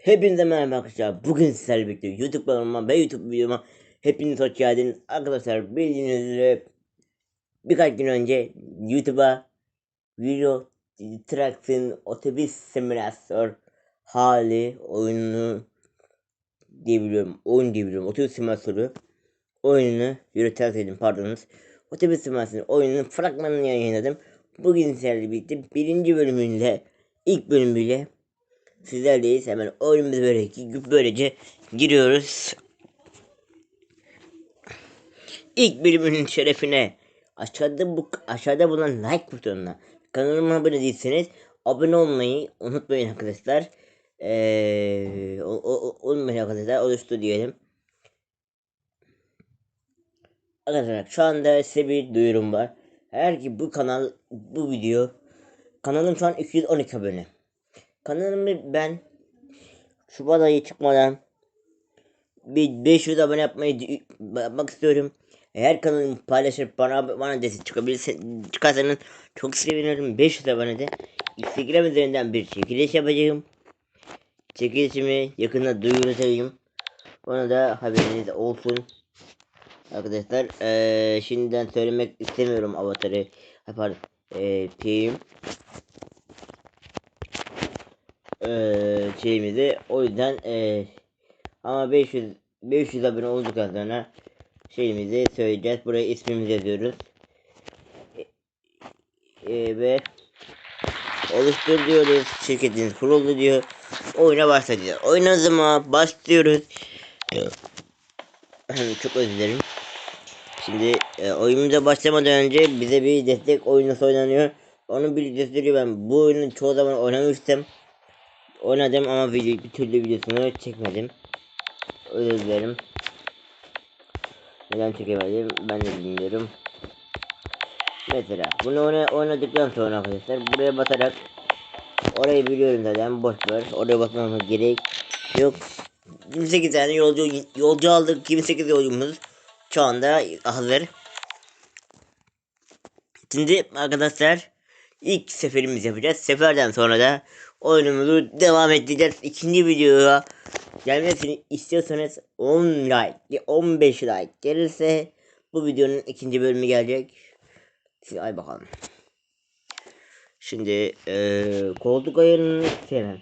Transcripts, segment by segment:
Hepinize merhaba arkadaşlar. Bugün sizlerle birlikte YouTube kanalıma ve YouTube videoma hepiniz hoş geldiniz. Arkadaşlar bildiğiniz üzere birkaç gün önce YouTube'a Euro Trucks'ın otobüs simülatör hali oyununu diyebiliyorum. Oyun diyebiliyorum. Otobüs simülatörü oyununu dedim pardonunuz. Otobüs simülatörü oyununun fragmanını yayınladım. Bugün sizlerle birlikte birinci bölümüyle ilk bölümüyle Sizlerleyiz. Hemen oyunumuza böyle böylece giriyoruz. İlk bölümünün şerefine aşağıda bu aşağıda bulunan like butonuna kanalıma abone değilseniz abone olmayı unutmayın arkadaşlar. Ee, o, o, unutmayın arkadaşlar oluştu diyelim. Arkadaşlar şu anda size bir duyurum var. Eğer ki bu kanal bu video kanalım şu an 212 abone. Kanalımı ben Şubat ayı çıkmadan bir 500 abone yapmayı yapmak istiyorum. Eğer kanalımı paylaşıp bana bana destek çıkabilirse çıkarsanız çok sevinirim. 500 abonede Instagram üzerinden bir çekiliş yapacağım. Çekilişimi yakında duyuracağım. Ona da haberiniz olsun. Arkadaşlar eee şimdiden söylemek istemiyorum avatarı. Pardon. Eee şeyim eee şeyimizi o yüzden eee ama 500 500 abone olduktan sonra şeyimizi söyleyeceğiz. Buraya ismimizi yazıyoruz. E, e, ve oluştur diyoruz. Şirketiniz kuruldu diyor. Oyuna başlayacağız. Oyuna zaman başlıyoruz. Çok özür dilerim. Şimdi e, oyunumuza başlamadan önce bize bir destek oyunu oynanıyor. Onu bir gösteriyor ben. Bu oyunu çoğu zaman oynamıştım. Oynadım ama video, bir türlü videosunu çekmedim. Özür dilerim. Neden çekemedim ben de bilmiyorum. Mesela bunu oyna, oynadıktan sonra arkadaşlar buraya basarak orayı biliyorum zaten boş ver. Oraya basmama gerek yok. 28 tane yolcu yolcu aldık. 28 yolcumuz şu anda hazır. Şimdi arkadaşlar ilk seferimiz yapacağız. Seferden sonra da oyunumuzu devam edeceğiz. İkinci videoya gelmesini istiyorsanız 10 like, 15 like gelirse bu videonun ikinci bölümü gelecek. Siz ay bakalım. Şimdi eee koltuk ayarını sevmem.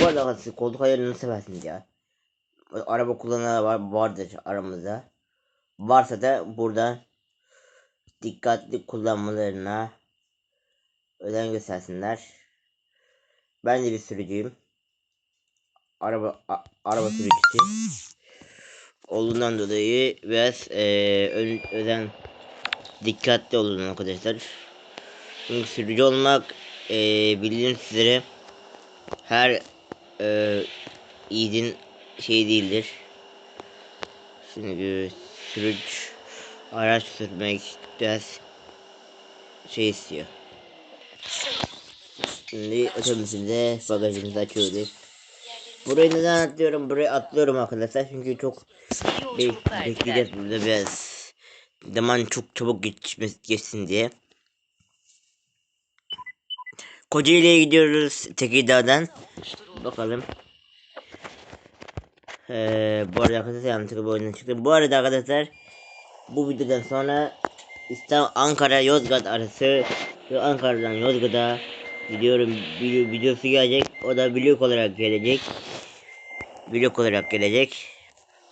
Bu arada siz koltuk ayarını seversiniz ya. Araba kullananlar var, vardır aramızda. Varsa da burada dikkatli kullanmalarına özen göstersinler. Ben de bir sürücüyüm. Araba a, araba sürücüsü. Olduğundan dolayı biraz e, ön, özen dikkatli olun arkadaşlar. Çünkü sürücü olmak e, bildiğiniz üzere her e, yiğidin şey değildir. Çünkü sürücü araç sürmek biraz şey istiyor. Şimdi otobüsümüzde bagajımızı açıyoruz. Burayı neden atlıyorum? Burayı atlıyorum arkadaşlar çünkü çok be bekleyeceğiz burada biraz. Zaman çok çabuk geçmesi geçsin diye. Kocaeli'ye gidiyoruz Tekirdağ'dan. Bakalım. Ee, bu arada arkadaşlar yanlışlıkla bu oyundan çıktı. Bu arada arkadaşlar bu videodan sonra İstanbul Ankara Yozgat arası ve Ankara'dan Yozgat'a gidiyorum video, videosu gelecek. O da vlog olarak gelecek. Vlog olarak gelecek.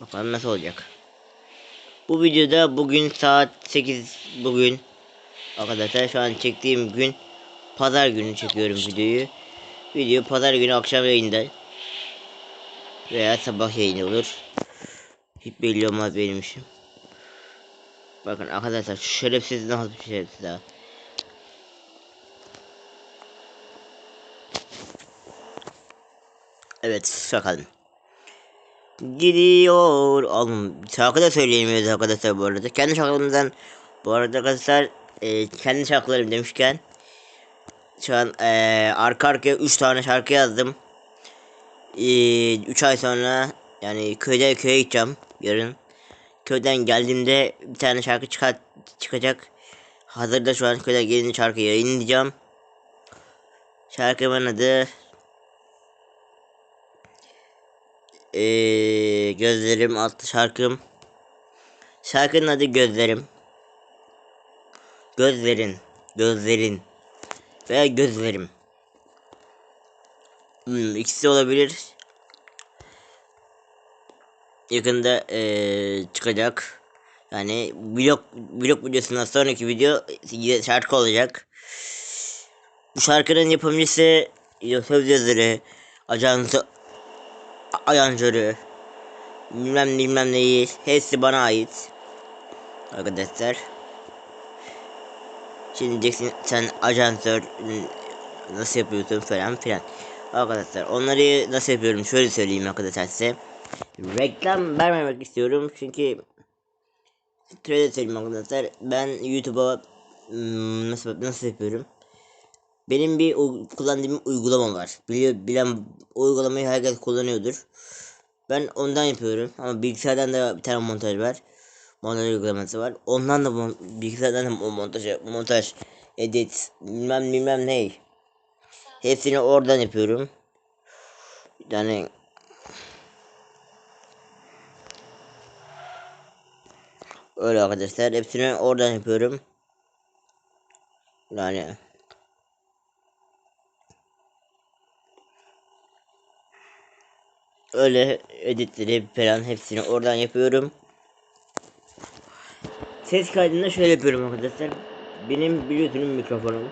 Bakalım nasıl olacak. Bu videoda bugün saat 8 bugün arkadaşlar şu an çektiğim gün pazar günü çekiyorum videoyu. Video pazar günü akşam yayında veya sabah yayını olur. Hiç belli olmaz benim işim. Bakın arkadaşlar şu şerefsiz nasıl bir şerefsiz daha. Evet bakalım. Gidiyor. Oğlum şarkı da söyleyemiyoruz arkadaşlar bu arada. Kendi şarkılarımızdan bu arada arkadaşlar e, kendi şarkılarım demişken şu an e, arka arkaya 3 tane şarkı yazdım. 3 ay sonra yani köyde köye gideceğim yarın. Köyden geldiğimde bir tane şarkı çıkar çıkacak. Hazırda şu an köyden gelince şarkı eee, Gözlerim adlı şarkım. Şarkının adı Gözlerim. Gözlerin, gözlerin veya gözlerim. Hmm, ikisi olabilir. Yakında eee, çıkacak. Yani vlog vlog videosundan sonraki video şarkı olacak. Bu şarkının yapımcısı söz yazarı, ajansı, ajansörü, bilmem ne bilmem neyi hepsi bana ait. Arkadaşlar. Şimdi diyeceksin sen ajansör nasıl yapıyorsun falan filan. Arkadaşlar onları nasıl yapıyorum şöyle söyleyeyim arkadaşlar size. Reklam vermemek istiyorum çünkü şöyle söyleyeyim arkadaşlar ben YouTube'a hmm, nasıl nasıl yapıyorum? Benim bir kullandığım uygulama var. Biliyor, bilen uygulamayı herkes kullanıyordur. Ben ondan yapıyorum ama bilgisayardan da bir tane montaj var. Montaj uygulaması var. Ondan da bilgisayardan da montaj, montaj, edit, bilmem bilmem ne. Hepsini oradan yapıyorum. Yani öyle arkadaşlar. Hepsini oradan yapıyorum. Yani öyle editleri falan hepsini oradan yapıyorum. Ses kaydında şöyle yapıyorum arkadaşlar. Benim biliyorsunuz mikrofonum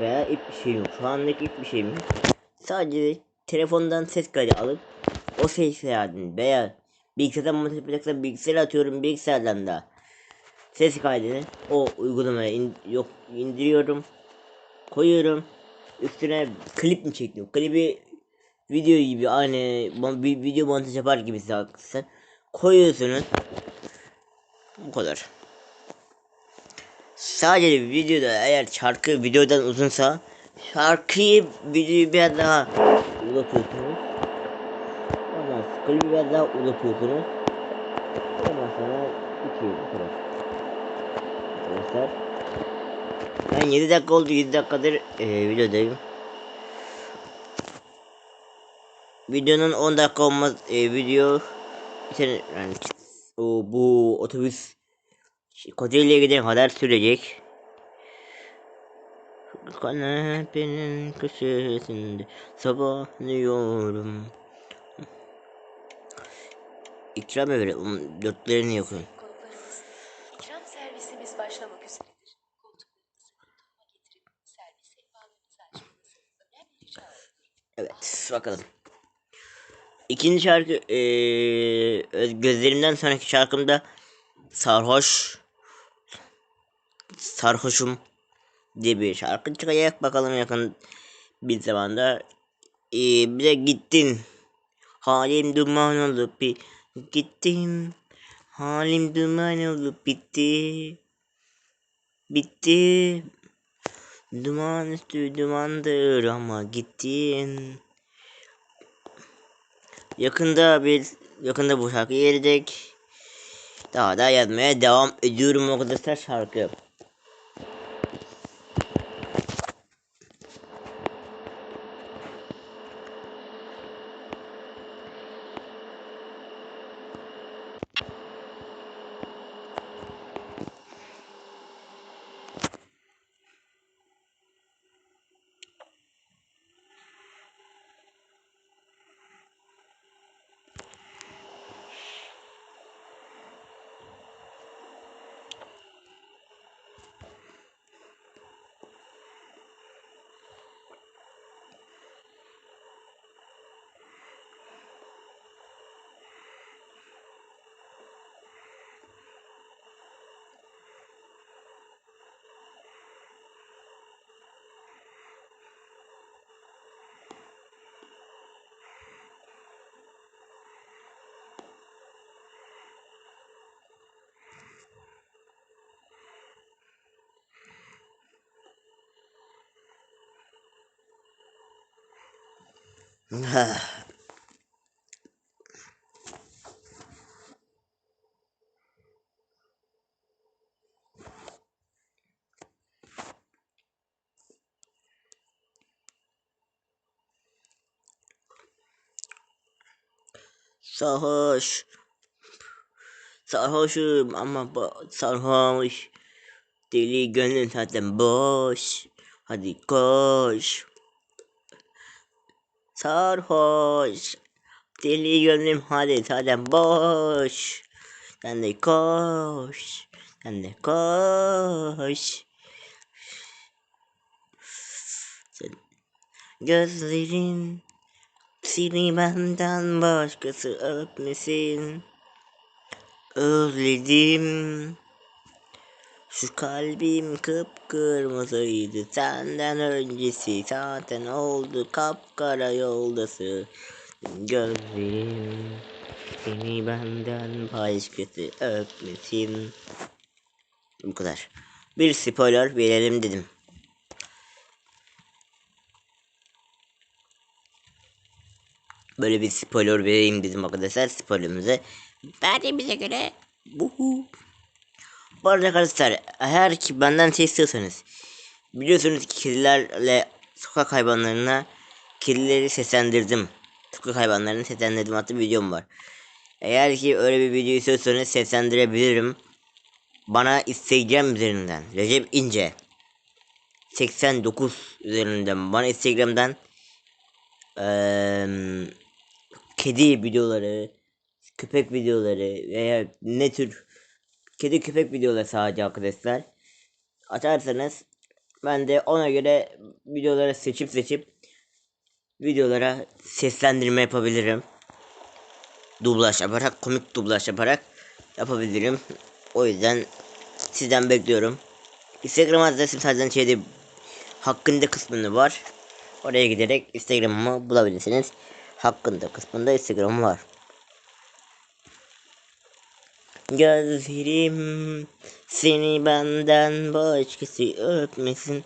veya ip bir şey yok. Şu andaki ip bir şeyim yok. Sadece telefondan ses kaydı alıp o ses kaydını veya bilgisayardan montaj yapacaksa bilgisayara atıyorum bilgisayardan da ses kaydını o uygulamaya in- yok indiriyorum koyuyorum üstüne klip mi çektim klibi video gibi aynı video montaj yapar gibi sen. Koyuyorsunuz bu kadar. Sadece videoda eğer şarkı videodan uzunsa şarkıyı videoyu biraz daha uzatıyorsunuz. Ondan klibi biraz daha uzatıyorsunuz. Ondan sonra bu kadar. Arkadaşlar ben 7 dakika oldu 7 dakikadır e, videodayım videonun 10 dakika olmaz e, video tane yani o, bu otobüs Kocaeli'ye giden kadar sürecek. Kanepenin köşesinde sabahlıyorum. İkram verelim. Dörtlerini yakın. İkram servisimiz başlamak üzeredir. Koltuklarınızı duruma İkinci şarkı Öz- gözlerimden sonraki şarkımda sarhoş sarhoşum diye bir şarkı çıkacak. Bakalım yakın bir zamanda. Eee, bir de gittin. Halim duman olup bir gittim halim duman olup bitti. Bitti. Duman üstü dumandır ama gittin Yakında bir yakında bu şarkı gelecek. Daha da yazmaya devam ediyorum arkadaşlar şarkı. Sarhoş. Sarhoşum ama sarhoş. Deli gönlün zaten boş. Hadi koş. Sarhoş. Deli gönlüm zaten boş. Sen de koş. Sen de koş. Gözlerin seni benden başkası öpmesin. Özledim. Şu kalbim kıpkırmızıydı senden öncesi zaten oldu kapkara yoldası. Gözlerim seni benden başkası öpmesin. Bu kadar. Bir spoiler verelim dedim. Böyle bir spoiler vereyim dedim arkadaşlar spoilerimize. Verdiğimize göre buhu. Bu arada arkadaşlar eğer ki benden şey istiyorsanız biliyorsunuz ki kedilerle sokak hayvanlarına kedileri seslendirdim. Sokak hayvanlarını seslendirdim hatta videom var. Eğer ki öyle bir video istiyorsanız seslendirebilirim. Bana Instagram üzerinden Recep İnce 89 üzerinden bana Instagram'dan eee, kedi videoları, köpek videoları veya ne tür kedi köpek videoları sadece arkadaşlar açarsanız ben de ona göre videoları seçip seçip videolara seslendirme yapabilirim. Dublaj yaparak, komik dublaj yaparak yapabilirim. O yüzden sizden bekliyorum. Instagram adresim zaten şeyde hakkında kısmında var. Oraya giderek Instagram'ımı bulabilirsiniz. Hakkında kısmında Instagram var. Gözlerim seni benden başkası öpmesin.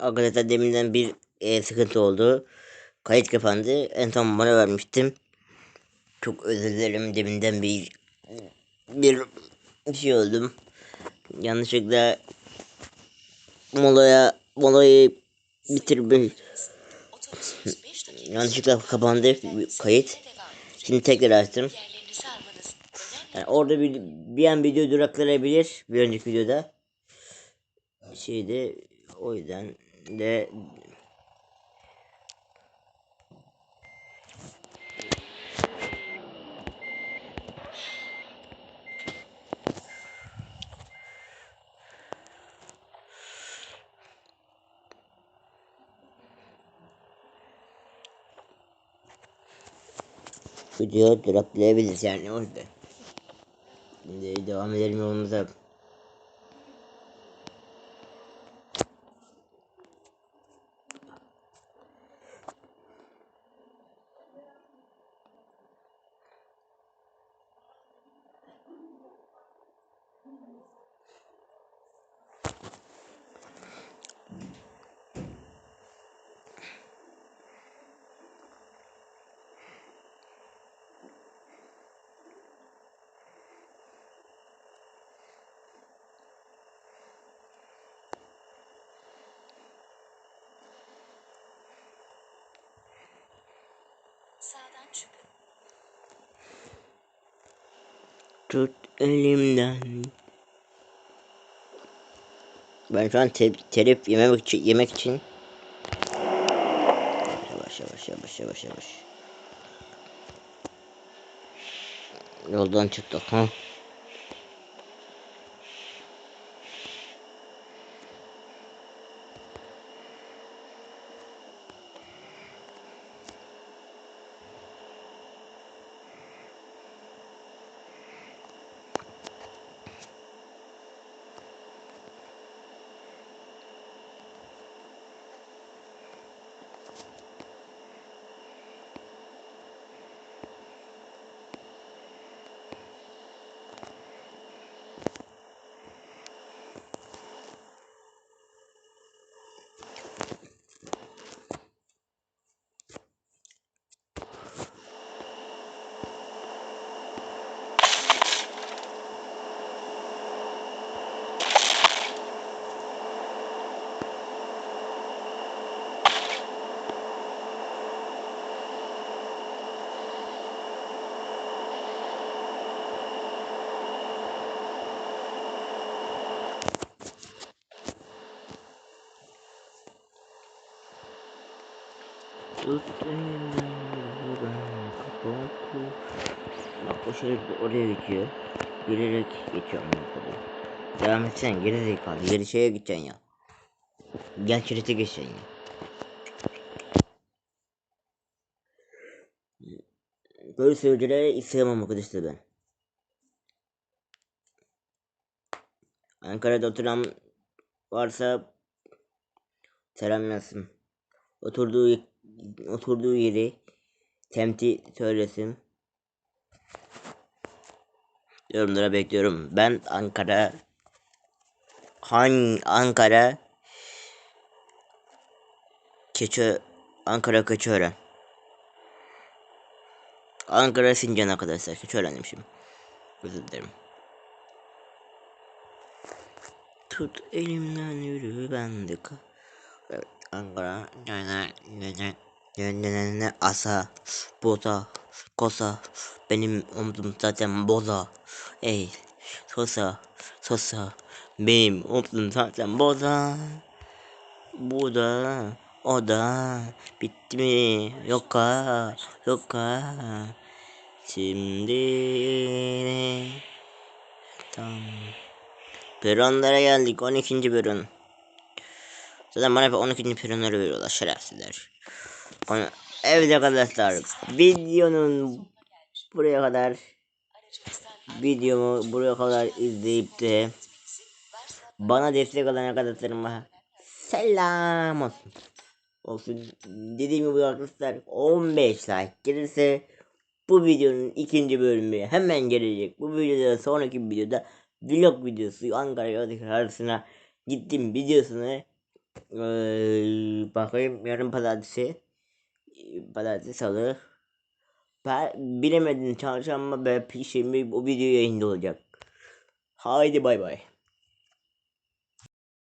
Arkadaşlar deminden bir e, sıkıntı oldu. Kayıt kapandı. En son bana vermiştim. Çok özür dilerim deminden bir bir şey oldum. Yanlışlıkla molaya molayı bitirmiş. Otobüsümüz 5 dakika Yanlışlıkla kapandı kayıt. Şimdi tekrar açtım. Yani orada bir, bir an video duraklanabilir bir önceki videoda. Şeydi o yüzden de video duraklayabiliriz yani o yüzden. Şimdi devam edelim yolumuza. Tut elimden. Ben şu an te telif yememek için, yemek için yavaş yavaş yavaş yavaş yavaş yoldan çıktık ha. Bak o şerif oraya geçiyor. Bilerek geçiyorum bakalım. Devam etsen geri zekalı. Geri şeye gideceksin ya. Gel şerite geçeceksin ya. Böyle sürücülere istemem arkadaşlar ben. Ankara'da oturan varsa selam yazsın. Oturduğu oturduğu yeri temti söylesin. Yorumlara bekliyorum. Ben Ankara Han Ankara Keçi Ankara Keçiören. Ankara Sincan arkadaşlar. Keçiören demişim. Özür dilerim. Tut elimden yürü ben de ka- Evet, Ankara yani yani ne asa boza kosa benim omzum zaten boza ey sosa sosa benim omzum zaten boza bu da o da bitti mi yok ha yok ha şimdi tam Peronlara geldik 12. peron. Zaten bana hep 12. peronları veriyorlar şerefsizler. Onu- Evet arkadaşlar videonun buraya kadar videomu buraya kadar izleyip de bana destek olan arkadaşlarıma selam olsun. Olsun dediğim gibi arkadaşlar 15 like gelirse bu videonun ikinci bölümü hemen gelecek. Bu videoda sonraki videoda vlog videosu Ankara Yoldaşı arasına gittim videosunu eee, bakayım yarın pazartesi pazartesi salı ben bilemedim çarşamba ve perşembe o video yayında olacak. Haydi bay bay.